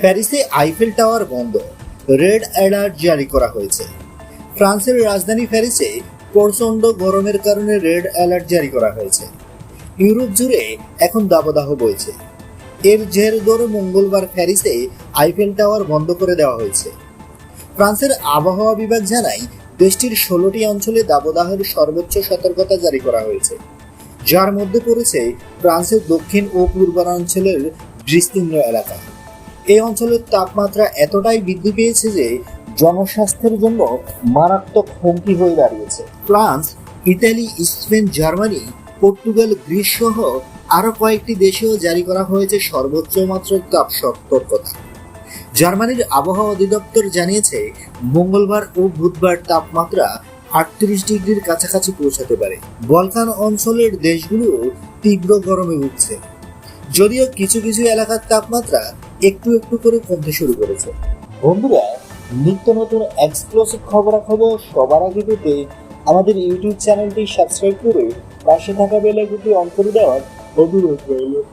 প্যারিসে Eiffel Tower বন্ধ। Red alert জারি করা হয়েছে। ফ্রান্সের রাজধানী প্যারিসে প্রচণ্ড গরমের কারণে রেড অ্যালার্ট জারি করা হয়েছে। ইউরোপ জুড়ে এখন দাবদাহ বইছে। এর জের ধরে মঙ্গলবার প্যারিসে আইফেল টাওয়ার বন্ধ করে দেওয়া হয়েছে। ফ্রান্সের আবহাওয়া বিভাগ জানায়, দেশটির ষোলোটি অঞ্চলে দাবদাহের সর্বোচ্চ সতর্কতা জারি করা হয়েছে। যার মধ্যে পড়েছে ফ্রান্সের দক্ষিণ ও পূর্বাঞ্চলের বিস্তীর্ণ এলাকা। এই অঞ্চলের তাপমাত্রা এতটাই বৃদ্ধি পেয়েছে যে জনস্বাস্থ্যের জন্য মারাত্মক হুমকি হয়ে দাঁড়িয়েছে। France, Italy, Spain, Germany, Portugal, Greece সহ আরও কয়েকটি দেশেও জারি করা হয়েছে সর্বোচ্চ মাত্রার তাপ সতর্কতা জার্মানির আবহাওয়া অধিদপ্তর জানিয়েছে, মঙ্গলবার ও বুধবার তাপমাত্রা আটত্রিশ ডিগ্রির কাছাকাছি পৌঁছাতে পারে। বলকান অঞ্চলের দেশগুলো তীব্র গরমে উঠছে যদিও কিছু কিছু এলাকার তাপমাত্রা একটু একটু করে কমতে শুরু করেছে। বন্ধুরা, নিত্য নতুন এক্সক্লুসিভ খবরাখবর সবার আগে পেতে আমাদের ইউটিউব চ্যানেলটি সাবস্ক্রাইব করে পাশে থাকা বেল আইকনটি অন করে দেওয়ার অনুরোধ রইল।